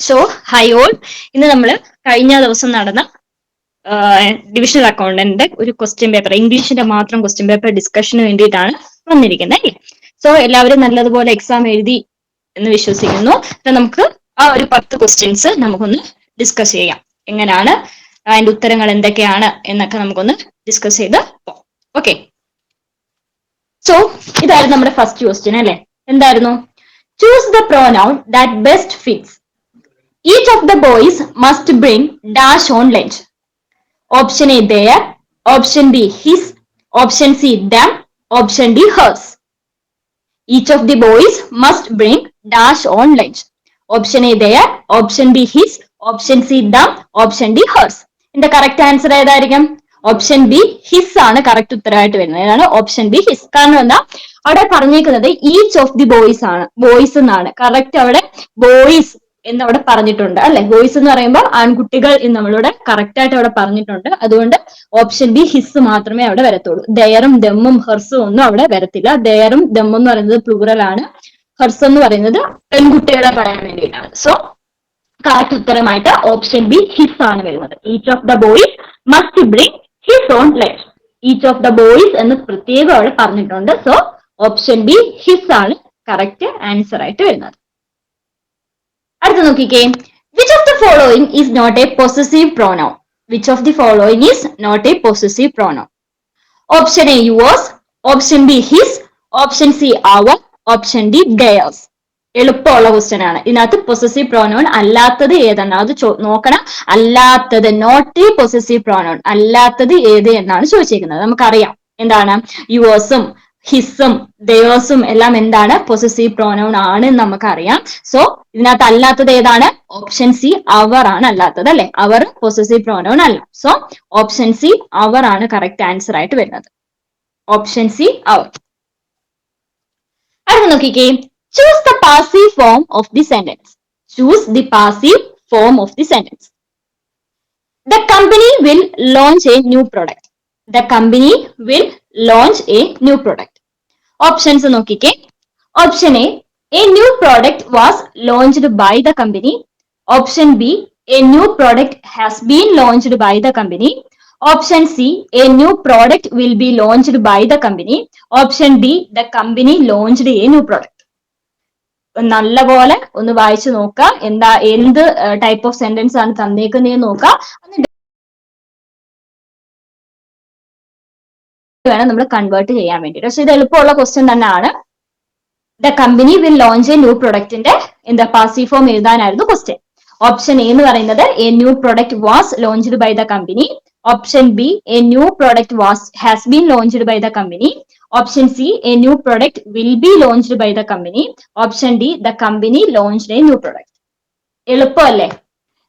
So hi all ഇന്ന് നമ്മൾ കഴിഞ്ഞ ദിവസം നടന്ന ഡിവിഷണൽ അക്കൗണ്ടന്റിന്റെ ഒരു ക്വസ്റ്റ്യൻ പേപ്പർ ഇംഗ്ലീഷിന്റെ മാത്രം ക്വസ്റ്റ്യൻ പേപ്പർ ഡിസ്കഷന് വേണ്ടിയിട്ടാണ് വന്നിരിക്കുന്നത് അല്ലേ? സോ എല്ലാവരും നല്ലതുപോലെ എക്സാം എഴുതി എന്ന് വിശ്വസിക്കുന്നു. അപ്പൊ നമുക്ക് ആ ഒരു പത്ത് ക്വസ്റ്റ്യൻസ് നമുക്കൊന്ന് ഡിസ്കസ് ചെയ്യാം. എങ്ങനെയാണ് അതിന്റെ ഉത്തരങ്ങൾ എന്തൊക്കെയാണ് എന്നൊക്കെ നമുക്കൊന്ന് ഡിസ്കസ് ചെയ്ത് ഓക്കെ സോ ഇതായിരുന്നു നമ്മുടെ ഫസ്റ്റ് ക്വസ്റ്റ്യൻ അല്ലേ? എന്തായിരുന്നു? Choose the pronoun that best fits Each of the boys must bring dash on lunch. Option A their, option B his, option C them, option D hers. Each of the boys must bring dash on lunch. Option A their, option B his, option C them, option D hers. ഇതിന്റെ correct answer ഏതായിരിക്കും option B his ആണ് correct ഉത്തരമായിട്ട് വരുന്നത് ഏതാണ് option B his കാരണം എന്താ അവിടെ പറഞ്ഞേക്കുന്നത് ഈച്ച് ഓഫ് ദി ബോയ്സ് ആണ് ബോയ്സ് എന്നാണ് കറക്റ്റ് അവിടെ ബോയ്സ് എന്ന് അവിടെ പറഞ്ഞിട്ടുണ്ട്. അല്ലെ? ബോയ്സ് എന്ന് പറയുമ്പോൾ ആൺകുട്ടികൾ എന്ന് നമ്മളിവിടെ കറക്റ്റ് ആയിട്ട് അവിടെ പറഞ്ഞിട്ടുണ്ട്. അതുകൊണ്ട് ഓപ്ഷൻ ബി ഹിസ് മാത്രമേ അവിടെ വരത്തുള്ളൂ. ദയറും ദമ്മും ഹെർസും ഒന്നും അവിടെ വരത്തില്ല. ദയറും ദമ്മും എന്ന് പറയുന്നത് പ്ലൂറൽ ആണ്. ഹെർസ് എന്ന് പറയുന്നത് പെൺകുട്ടികളെ പറയാൻ വേണ്ടിയിട്ടാണ്. സോ കറക്റ്റ് ഉത്തരമായിട്ട് ഓപ്ഷൻ ബി ഹിസ് ആണ് വരുന്നത്. Each of the boys must bring his own let each of the boys എന്ന് പ്രത്യേകം അവിടെ പറഞ്ഞിട്ടുണ്ട്. സോ ഓപ്ഷൻ ബി ഹിസ് ആണ് കറക്റ്റ് ആൻസർ ആയിട്ട് വരുന്നത്. അടുത്ത നോക്കിക്കേ. Which of the following is not a possessive pronoun which of the following is not a possessive pronoun option A yours option B his option C our option D theirs എളുപ്പമുള്ള question ആണ്. ഇതിനകത്ത് possessive pronoun അല്ലാത്തത് ഏതാണ്? അത് നോക്കണം. അല്ലാത്തത് not possessive pronoun അല്ലാത്തത് ഏത് എന്നാണ് ചോദിച്ചിരിക്കുന്നത് നമുക്കറിയാം. എന്താണ്? യുവേഴ്സും ഹിസ്സും ദയോസും എല്ലാം എന്താണ്? പൊസസീവ് പ്രോനൗൺ ആണ് എന്ന് നമുക്കറിയാം. സോ ഇതിനകത്ത് അല്ലാത്തത് ഏതാണ്? ഓപ്ഷൻ സി അവർ ആണ് അല്ലാത്തത് അല്ലെ? അവർ പൊസസീവ് പ്രോനൗൺ അല്ല. സോ ഓപ്ഷൻ സി അവർ ആണ് കറക്റ്റ് ആൻസർ ആയിട്ട് വരുന്നത്. ഓപ്ഷൻ സി അവർ അടുത്ത് നോക്കിക്കേ. Choose the passive form of the sentence choose the passive form of the sentence the company will launch a new product the company will launch a new product options നോക്കിക്കേ. Option A a new product was launched by the company option B a new product has been launched by the company option C a new product will be launched by the company option D the company launched a new product നല്ലപോലെ ഒന്ന് വായിച്ചു നോക്കുക. എന്താ എന്ത് type of sentence ആണ് തന്നേക്കുന്നതെന്ന് നോക്കുക. വേണം നമ്മൾ കൺവേർട്ട് ചെയ്യാൻ വേണ്ടിയിട്ട്. പക്ഷെ ഇത് എളുപ്പമുള്ള ക്വസ്റ്റ്യൻ തന്നെയാണ്. The company will launch a new പ്രൊഡക്റ്റിന്റെ എന്താ പാസീവ് ഫോം എഴുതാനായിരുന്നു ക്വസ്റ്റ്യൻ ഓപ്ഷൻ എ എന്ന് പറയുന്നത് a new product was launched by the company option B a new product was has been launched by the company option C a new product will be launched by the company option D the company launched a new product എളുപ്പമല്ലേ?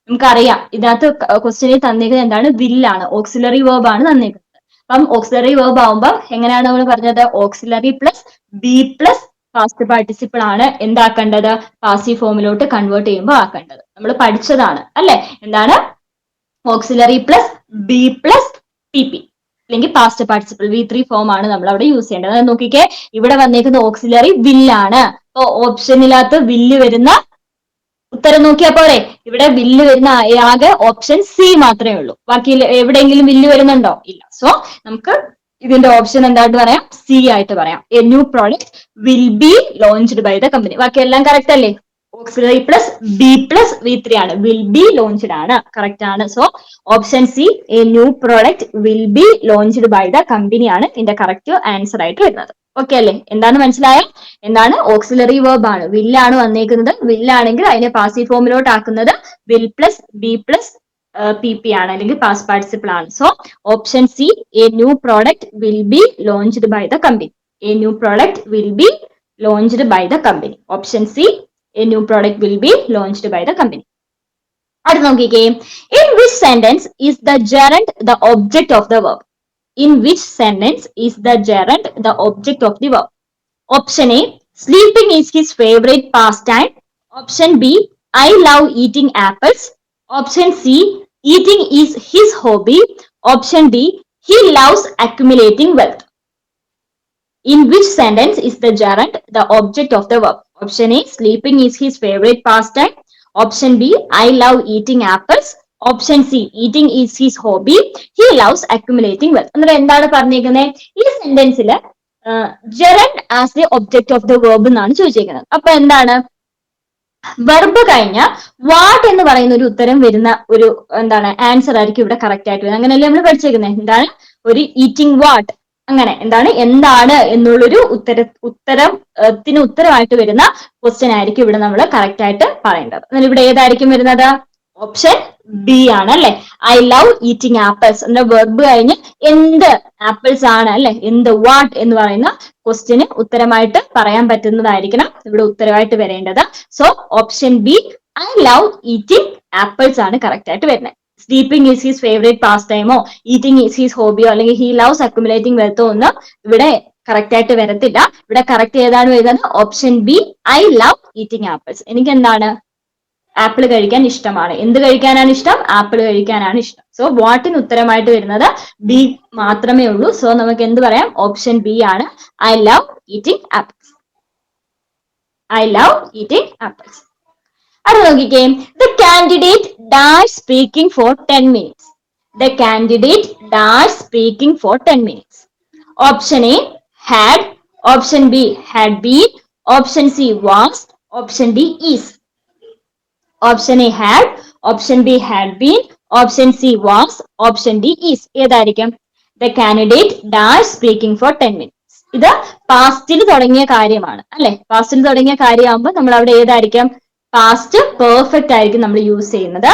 നമുക്കറിയാം. ഇതിനകത്ത് ക്വസ്റ്റ്യനിൽ തന്നേക്കുന്നത് എന്താണ്? വില്ലാണ് auxiliary verb ആണ് തന്നേക്കുന്നത് അപ്പം auxiliary verb ആവുമ്പോൾ എങ്ങനെയാണ് നമ്മൾ പറഞ്ഞത്? Auxiliary plus be plus past participle ആണ് എന്താക്കേണ്ടത്? പാസീവ് ഫോമിലോട്ട് കൺവേർട്ട് ചെയ്യുമ്പോൾ ആക്കേണ്ടത്. നമ്മൾ പഠിച്ചതാണ് അല്ലെ? എന്താണ്? Auxiliary plus be plus P P അല്ലെങ്കിൽ past participle V three form ആണ് നമ്മൾ അവിടെ യൂസ് ചെയ്യേണ്ടത്. നോക്കിക്കേ ഇവിടെ വന്നേക്കുന്ന ഓക്സിലറി വില്ലാണ് അപ്പോൾ ഓപ്ഷനിനകത്ത് വില്ല് വരുന്ന ഉത്തരം നോക്കിയാ പോരെ. ഇവിടെ വില്ല് വരുന്ന ആകെ ഓപ്ഷൻ സി മാത്രമേ ഉള്ളൂ. ബാക്കി എവിടെയെങ്കിലും വില്ല് വരുന്നുണ്ടോ? ഇല്ല. സോ നമുക്ക് ഇതിന്റെ ഓപ്ഷൻ എന്തായിട്ട് പറയാം? സി ആയിട്ട് പറയാം. A new product will be launched by the company ബാക്കി എല്ലാം കറക്റ്റ് അല്ലേ? Auxiliary plus be plus V three ആണ്. വിൽ ബി ലോഞ്ച്ഡ് ആണ്. കറക്റ്റ് ആണ്. So option C a new product will be launched by the company ആണ് ഇതിന്റെ correct answer ആയിട്ട് വരുന്നത്. ഓക്കെ അല്ലേ? എന്താണ് മനസ്സിലായ? എന്താണ്? ഓക്സിലറി വേർബ് ആണ്. വില്ലാണ് വന്നേക്കുന്നത്. വില്ലാണെങ്കിൽ അതിനെ പാസീവ് ഫോമിലോട്ട് ആക്കുന്നത് will plus be plus P P ആണ്. അല്ലെങ്കിൽ പാസ് പാർട്ടിസിപ്പിൾ ആണ്. So option C a new product will be launched by the company a new product will be launched by the company option C a new product will be launched by the company അടുത്ത് നോക്കിക്കേ. In which sentence is the gerund the object of the verb? in which sentence is the gerund the object of the verb? Option A. Sleeping is his favorite pastime. Option B. I love eating apples. Option C. Eating is his hobby. Option D. He loves accumulating wealth. In which sentence is the gerund the object of the verb? Option A. Sleeping is his favorite pastime. Option B. I love eating apples. Option C eating is his hobby he loves accumulating wealth എന്നിട്ട് എന്താണ് പറഞ്ഞിരിക്കുന്നത് ഈ സെന്റൻസിൽ gerund as the object of the verb എന്നാണ് ചോദിച്ചിരിക്കുന്നത് അപ്പൊ എന്താണ്? Verb കഴിഞ്ഞ what എന്ന് പറയുന്ന ഒരു ഉത്തരം വരുന്ന ഒരു എന്താണ് ആൻസർ ആയിരിക്കും ഇവിടെ കറക്റ്റ് ആയിട്ട് വരുന്നത്. അങ്ങനെയല്ലേ നമ്മൾ പഠിച്ചേക്കുന്നത് എന്താണ്? ഒരു ഈറ്റിംഗ് വാട്ട് അങ്ങനെ എന്താണ്? എന്താണ് എന്നുള്ളൊരു ഉത്തര ഉത്തരത്തിന് ഉത്തരമായിട്ട് വരുന്ന ക്വസ്റ്റ്യൻ ആയിരിക്കും ഇവിടെ നമ്മൾ കറക്റ്റ് ആയിട്ട് പറയേണ്ടത്. എന്നാൽ ഇവിടെ ഏതായിരിക്കും വരുന്നത്? ഓപ്ഷൻ ബി ആണ് അല്ലെ ഐ ലവ് ഈറ്റിംഗ് ആപ്പിൾസ് എന്ന വെർബ് കഴിഞ്ഞ് എന്ത് ആപ്പിൾസ് ആണ് അല്ലെ? എന്ത് വാട്ട് എന്ന് പറയുന്ന ക്വസ്റ്റ്യന് ഉത്തരമായിട്ട് പറയാൻ പറ്റുന്നതായിരിക്കണം. ഇവിടെ ഉത്തരമായിട്ട് വരേണ്ടത്. So option B I love eating apples ആണ് കറക്റ്റ് ആയിട്ട് വരുന്നത്. സ്ലീപ്പിംഗ് ഈസ് ഹീസ് ഫേവറേറ്റ് പാസ് ടൈമോ ഈറ്റിംഗ് ഈസ് ഹീസ് ഹോബിയോ അല്ലെങ്കിൽ ഹീ ലവ്സ് അക്യുമുലേറ്റിംഗ് വെൽത്തോ ഒന്നും ഇവിടെ കറക്റ്റ് ആയിട്ട് വരത്തില്ല. ഇവിടെ കറക്റ്റ് ഏതാണ് വരുന്നത് option B I love eating apples എനിക്ക് എന്താണ് ആപ്പിൾ കഴിക്കാൻ ഇഷ്ടമാണ്. എന്ത് കഴിക്കാനാണ് ഇഷ്ടം? ആപ്പിൾ കഴിക്കാനാണ് ഇഷ്ടം. സോ വാട്ടിന് ഉത്തരമായിട്ട് വരുന്നത് ബി മാത്രമേ ഉള്ളൂ. സോ നമുക്ക് എന്ത് പറയാം? ഓപ്ഷൻ ബി ആണ്. I love eating apples I love eating apples അത് നോക്കിക്കേ. The candidate dash speaking for ten minutes the candidate dash speaking for ten minutes option A had option B had been option C was option D is option A had option B had been option C was option D is ഏതായിരിക്കും? The candidate dash speaking for ten minutes ഇത് പാസ്റ്റിൽ തുടങ്ങിയ കാര്യമാണ് അല്ലെ? പാസ്റ്റിൽ തുടങ്ങിയ കാര്യമാകുമ്പോൾ നമ്മൾ അവിടെ ഏതായിരിക്കും? പാസ്റ്റ് പെർഫെക്റ്റ് ആയിരിക്കും നമ്മൾ യൂസ് ചെയ്യുന്നത്.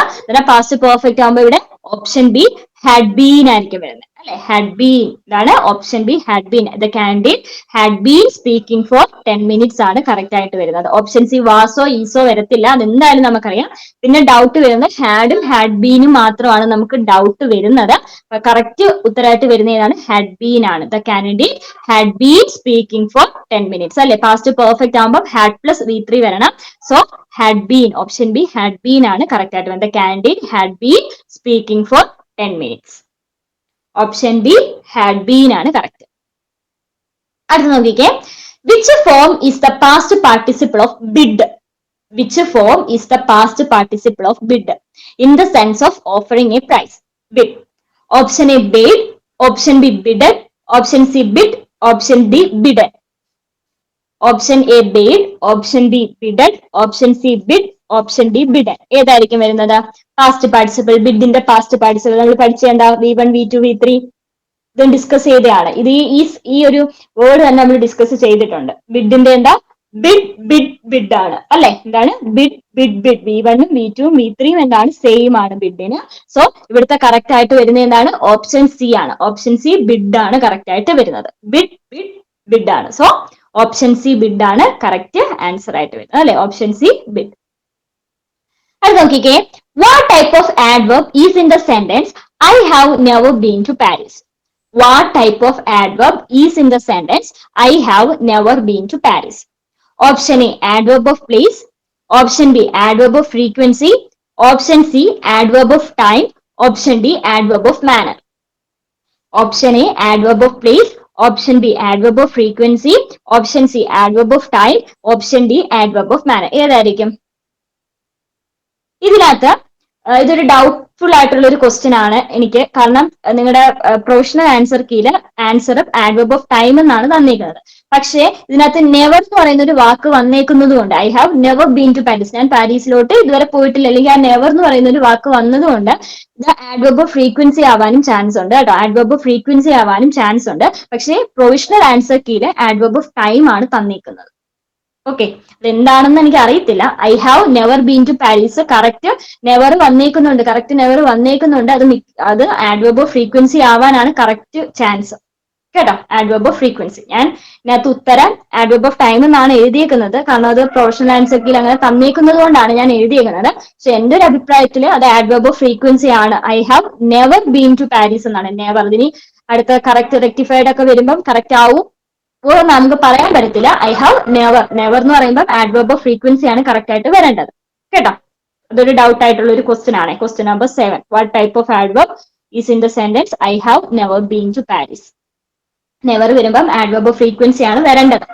പാസ്റ്റ് പെർഫെക്റ്റ് ആകുമ്പോൾ ഇവിടെ ഓപ്ഷൻ ബി ഹാഡ് ബീൻ ആയിരിക്കും വരുന്നത്. അല്ലെ? ഹാഡ് ബീൻ ഇതാണ് option B had been the candidate had been speaking for ten minutes ആണ് കറക്റ്റ് ആയിട്ട് വരുന്നത്. ഓപ്ഷൻ സി വാസോ ഈസോ വരത്തില്ല. അതെന്തായാലും നമുക്കറിയാം. പിന്നെ ഡൗട്ട് വരുന്നത് ഹാഡും ഹാഡ് ബീനും മാത്രമാണ് നമുക്ക് ഡൗട്ട് വരുന്നത്. കറക്റ്റ് ഉത്തരമായിട്ട് വരുന്ന ഏതാണ് ഹാഡ് ബീൻ ആണ്. The candidate had been speaking for ten minutes അല്ലെ? പാസ്റ്റ് പെർഫെക്റ്റ് ആകുമ്പോൾ ഹാഡ് പ്ലസ് വി ത്രീ വരണം. So had been option B had been ആണ് കറക്റ്റ് ആയിട്ട് വരുന്നത്. Candidate had been speaking for ten minutes option B had been ആണ് correct അടുത്ത് നോക്കിക്കേ. Which form is the past participle of bid which form is the past participle of bid in the sense of offering a price bid option A bade option B bidded option C bid option D bidden option A bade option B bidded option C bid option D bidden ഏതായിരിക്കും വരുന്നത്? Past participle ബിഡിന്റെ past participle നമ്മൾ പഠിച്ചേണ്ട V one V two V three ഇത് discuss ചെയ്തതാണ്. ഇത് ഈ ഈ ഒരു വേർഡ് തന്നെ നമ്മൾ ഡിസ്കസ് ചെയ്തിട്ടുണ്ട്. ബിഡിന്റെ എന്താ? ബിഡ് ബിഡ് ബിഡ് ആണ്. അല്ലെ? എന്താണ്? ബിഡ് ബിഡ് ബിഡ് വി വണ്ണും വി ടുവും വി ത്രീയും എന്താണ്? സെയിം ആണ് ബിഡിന് സോ ഇവിടുത്തെ കറക്റ്റ് ആയിട്ട് വരുന്നത് എന്താണ്? ഓപ്ഷൻ സി ആണ്. ഓപ്ഷൻ സി ബിഡ് ആണ് കറക്റ്റ് ആയിട്ട് വരുന്നത്. ബിഡ് ബിഡ് ബിഡ് ആണ്. സോ ഓപ്ഷൻ സി ബിഡ് ആണ് കറക്റ്റ് ആൻസർ ആയിട്ട് വരുന്നത്. അല്ലെ? Option C bid അത് നോക്കിക്കേ what type of adverb is in the sentence I have never been to Paris what type of adverb is in the sentence I have never been to Paris option A adverb of place option B adverb of frequency option C adverb of time option D adverb of manner option A adverb of place option B adverb of frequency option C adverb of time option D adverb of manner ഏതായിരിക്കും ഇതിനകത്ത് ഇതൊരു doubtful ആയിട്ടുള്ള ഒരു question ആണ് എനിക്ക്. കാരണം നിങ്ങളുടെ professional answer കീഴിൽ ആൻസർ ആഡ്വർബ് ഓഫ് ടൈം എന്നാണ് തന്നിരിക്കുന്നത്. പക്ഷേ ഇതിനകത്ത് നെവർ എന്ന് പറയുന്ന ഒരു വാക്ക് വന്നേക്കുന്നത് കൊണ്ട് I have never been to Paris ഞാൻ പാരീസിലോട്ട് ഇതുവരെ പോയിട്ടില്ല. അല്ലെങ്കിൽ ആ നെവർ എന്ന് പറയുന്ന ഒരു വാക്ക് വന്നതുകൊണ്ട് ഇത് ആഡ്വർബ് ഓഫ് ഫ്രീക്വൻസി ആവാനും ചാൻസ് ഉണ്ട് കേട്ടോ. ആഡ്വർബ് ഓഫ് ഫ്രീക്വൻസി ആവാനും ചാൻസ് ഉണ്ട്. പക്ഷേ പ്രൊവിഷണൽ ആൻസർ കീഴിൽ ആഡ്വർബ് ഓഫ് ടൈം ആണ് തന്നിരിക്കുന്നത്. ഓക്കെ അതെന്താണെന്ന് എനിക്ക് അറിയത്തില്ല I have never been to Paris correct never വന്നേക്കുന്നുണ്ട്. Correct never വന്നേക്കുന്നുണ്ട്. അത് അത് ആഡ്വബ് ഓഫ് ഫ്രീക്വൻസി ആവാനാണ് കറക്റ്റ് ചാൻസ് കേട്ടോ? ആഡ്വബ് ഓഫ് ഫ്രീക്വൻസി ഞാൻ ഇതിനകത്ത് ഉത്തരം ആഡ്വബ് ഓഫ് ടൈം എന്നാണ് എഴുതിയേക്കുന്നത്. കാരണം അത് പ്രൊഫഷണൽ ആൻസർക്കിൽ അങ്ങനെ തന്നേക്കുന്നത് കൊണ്ടാണ് ഞാൻ എഴുതിയേക്കുന്നത്. പക്ഷെ എന്റെ ഒരു അഭിപ്രായത്തിൽ അത് ആഡ്വബ് ഓഫ് ഫ്രീക്വൻസി ആണ്. I have never been to Paris എന്നാണ്. നെവർ അതിന് അടുത്ത കറക്റ്റ് റെക്ടിഫൈഡ് ഒക്കെ വരുമ്പം കറക്റ്റ് ആവും. നമുക്ക് പറയാൻ പറ്റത്തില്ല. ഐ ഹാവ് നെവർ നെവർ എന്ന് പറയുമ്പോൾ ആഡ്വർബ് ഓഫ് ഫ്രീക്വൻസി ആണ് കറക്റ്റ് ആയിട്ട് വരേണ്ടത്. കേട്ടോ? അതൊരു ഡൗട്ട് ആയിട്ടുള്ള ഒരു ക്വസ്റ്റ്യൻ ആണ്. Question number seven what type of adverb is in the sentence I have never been to Paris never വരുമ്പം ആഡ്വർബ് ഓഫ് ഫ്രീക്വൻസി ആണ് വരേണ്ടത്.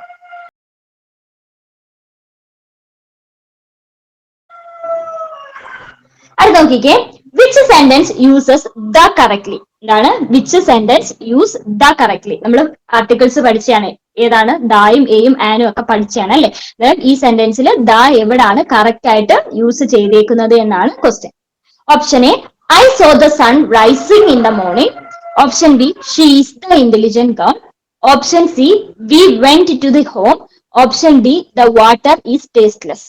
അടുത്ത നോക്കിക്കേ. Which sentence uses the correctly എന്താണ്? Which sentence use the correctly നമ്മൾ articles പഠിച്ചാണ് ഏതാണ്? ദായും എയും ആനും ഒക്കെ പഠിച്ചാണ് അല്ലെ? ഈ സെന്റൻസിൽ ദ എവിടാണ് കറക്റ്റ് ആയിട്ട് യൂസ് ചെയ്തേക്കുന്നത് എന്നാണ് question option A I saw the sun rising in the morning option B she is the intelligent girl option C we went to the home option D the water is tasteless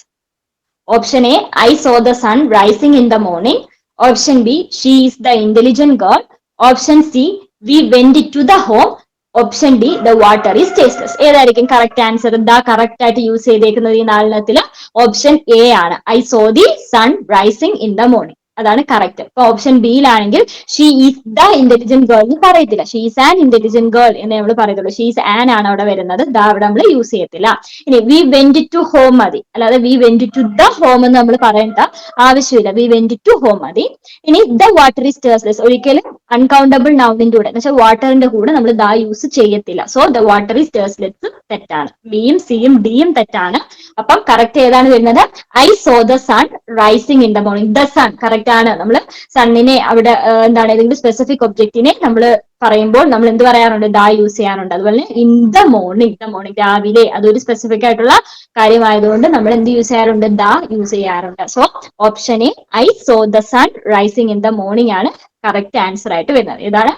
option A I saw the sun rising in the morning option B she is the intelligent girl option C we went to the home option D the water is tasteless ഏതായിരിക്കും correct answer the correct ആയിട്ട് use ചെയ്തേക്കുന്നത് ഈ നാലെണ്ണത്തിൽ option A ആണ്. I saw the sun rising in the morning അതാണ് correct ഇപ്പൊ option ബിയിലാണെങ്കിൽ she is the intelligent girl എന്ന് പറയത്തില്ല. ഷീസ് ആൻ ഇന്റലിജന്റ് ഗേൾ എന്ന് നമ്മൾ പറയത്തുള്ളൂ. ഷീസ് ആൻ ആണ് അവിടെ വരുന്നത്. ദ അവിടെ നമ്മൾ യൂസ് ചെയ്യത്തില്ല. ഇനി വി വെന്റ് ടു ഹോം മതി. അല്ലാതെ we went to the home എന്ന് നമ്മൾ പറയേണ്ട ആവശ്യമില്ല. വി വെന്റ് ടു ഹോം മതി. ഇനി ദ വാട്ടർ ഈസ് ടേഴ്സ്ലെസ് ഒരിക്കലും അൺകൗണ്ടബിൾ നൗണിന്റെ കൂടെ എന്ന് വെച്ചാൽ വാട്ടറിന്റെ കൂടെ നമ്മൾ ദ യൂസ് ചെയ്യത്തില്ല. So the water is tasteless തെറ്റാണ്. ബിയും സിയും ഡിയും തെറ്റാണ്. അപ്പം കറക്റ്റ് ഏതാണ് വരുന്നത്? I saw the sun rising in the morning the sun correct ആണ്. നമ്മൾ സണ്ണിനെ അവിടെ എന്താണ് ഏതെങ്കിലും സ്പെസിഫിക് ഒബ്ജക്റ്റിനെ നമ്മൾ പറയുമ്പോൾ നമ്മൾ എന്ത് പറയാറുണ്ട്? ദ യൂസ് ചെയ്യാറുണ്ട്. അതുപോലെ in the morning the morning രാവിലെ അതൊരു സ്പെസിഫിക് ആയിട്ടുള്ള കാര്യമായതുകൊണ്ട് നമ്മൾ എന്ത് യൂസ് ചെയ്യാറുണ്ട്? ദ യൂസ് ചെയ്യാറുണ്ട്. So option A I saw the sun rising in the morning ആണ് കറക്റ്റ് ആൻസർ ആയിട്ട് വരുന്നത്. ഇതാണ്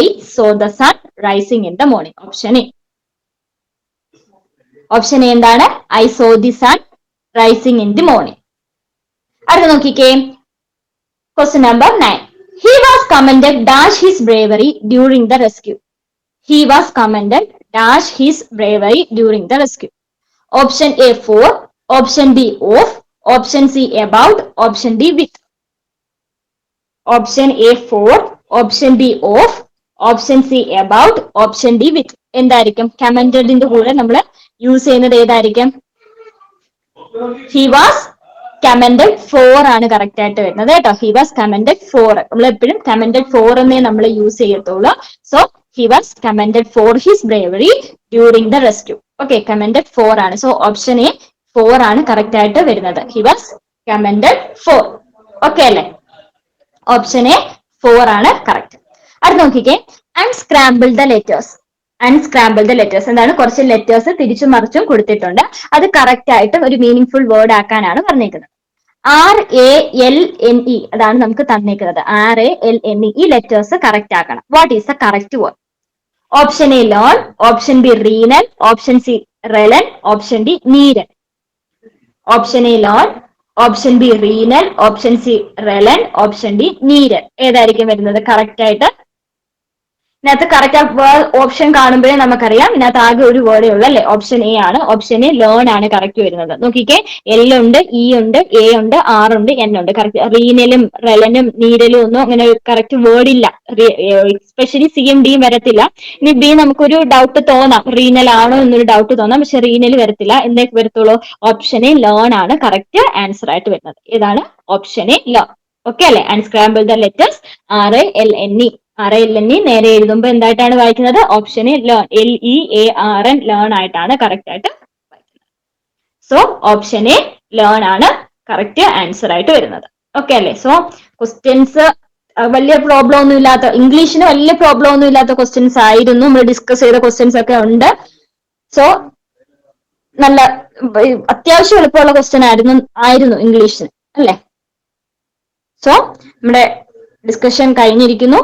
I saw the sun rising in the morning option A option A എന്താണ്? I saw the sun rising in the morning അടുത്ത നോക്കിക്കേ. Question number nine he was commended dash his bravery during the rescue he was commended dash his bravery during the rescue option A for option B of option C about option D with option A for option B of option C about option D with എന്തായിരിക്കും? കമന്റഡിന്റെ കൂടെ നമ്മൾ use ചെയ്യുന്നത് ഏതായിരിക്കും? He was commended for ആണ് correct ആയിട്ട് വരുന്നത് കേട്ടോ. ഹി വാസ് കമന്റഡ് ഫോർ നമ്മൾ എപ്പോഴും കമന്റഡ് ഫോർ എന്നേ നമ്മൾ യൂസ് ചെയ്യത്തുള്ളൂ. So he was commended for his bravery during the rescue okay commended for ആണ്. സോ ഓപ്ഷൻ എ ഫോർ ആണ് കറക്റ്റ് ആയിട്ട് വരുന്നത്. He was commended for okay അല്ലേ? ഓപ്ഷൻ എ ഫോർ ആണ് കറക്റ്റ് അടുത്ത് നോക്കിക്കേ. Unscramble the letters unscramble the letters എന്താണ്? കുറച്ച് ലെറ്റേഴ്സ് തിരിച്ചും മറിച്ചും കൊടുത്തിട്ടുണ്ട്. അത് കറക്റ്റ് ആയിട്ട് ഒരു മീനിങ് ഫുൾ വേർഡ് ആക്കാനാണ് പറഞ്ഞേക്കുന്നത്. R A L N E അതാണ് നമുക്ക് തന്നേക്കുന്നത്. R A L N E ഈ ലെറ്റേഴ്സ് കറക്റ്റ് ആക്കണം. What is the correct word option A learn option B renal option C relan option D neeran option A learn option B renal option C relan option D neeran ഏതായിരിക്കും വരുന്നത്? Correct ആയിട്ട് ഇതിനകത്ത് correct word option കാണുമ്പോഴേ നമുക്കറിയാം. ഇതിനകത്ത് ആകെ ഒരു വേർഡേ ഉള്ളൂ അല്ലെ? ഓപ്ഷൻ എ ആണ്. ഓപ്ഷൻ എ ലേൺ ആണ് കറക്റ്റ് വരുന്നത്. നോക്കിക്കേ. എൽ ഉണ്ട് ഇ ഉണ്ട് എ ഉണ്ട് ആർ ഉണ്ട് എൻ ഉണ്ട്. കറക്റ്റ് റീനലും റെലനും നീരലും ഒന്നും അങ്ങനെ കറക്റ്റ് വേർഡ് ഇല്ല. എസ്പെഷ്യലി സി എം ഡിയും വരത്തില്ല. ഇനി ബി നമുക്കൊരു ഡൗട്ട് തോന്നാം. റീനൽ ആണോ എന്നൊരു ഡൗട്ട് തോന്നാം. പക്ഷെ റീനൽ വരത്തില്ല. എന്നേക്ക് വരത്തുള്ളൂ? ഓപ്ഷൻ എ ലേൺ ആണ് കറക്റ്റ് ആൻസർ ആയിട്ട് വരുന്നത്. ഏതാണ് ഓപ്ഷൻ എ ലേൺ ഓക്കെ അല്ലെ? Unscramble the letters R L N E R നേരെ എഴുതുമ്പോൾ എന്തായിട്ടാണ് വായിക്കുന്നത്? Option learn L E A R N learn ആയിട്ടാണ് കറക്റ്റ് ആയിട്ട് വായിക്കുന്നത്. സോ ഓപ്ഷൻ എ ലേൺ ആണ് കറക്റ്റ് ആൻസർ ആയിട്ട് വരുന്നത്. ഓക്കെ അല്ലേ? സോ ക്വസ്റ്റ്യൻസ് വലിയ പ്രോബ്ലം ഒന്നും ഇല്ലാത്ത ഇംഗ്ലീഷിന് വലിയ പ്രോബ്ലം ഒന്നും ഇല്ലാത്ത ക്വസ്റ്റ്യൻസ് ആയിരുന്നു. നമ്മൾ ഡിസ്കസ് ചെയ്ത ക്വസ്റ്റ്യൻസ് ഒക്കെ ഉണ്ട്. സോ നല്ല അത്യാവശ്യം എളുപ്പമുള്ള ക്വസ്റ്റ്യൻ ആയിരുന്നു ആയിരുന്നു ഇംഗ്ലീഷിന് അല്ലേ? സോ നമ്മുടെ ഡിസ്കഷൻ കഴിഞ്ഞിരിക്കുന്നു.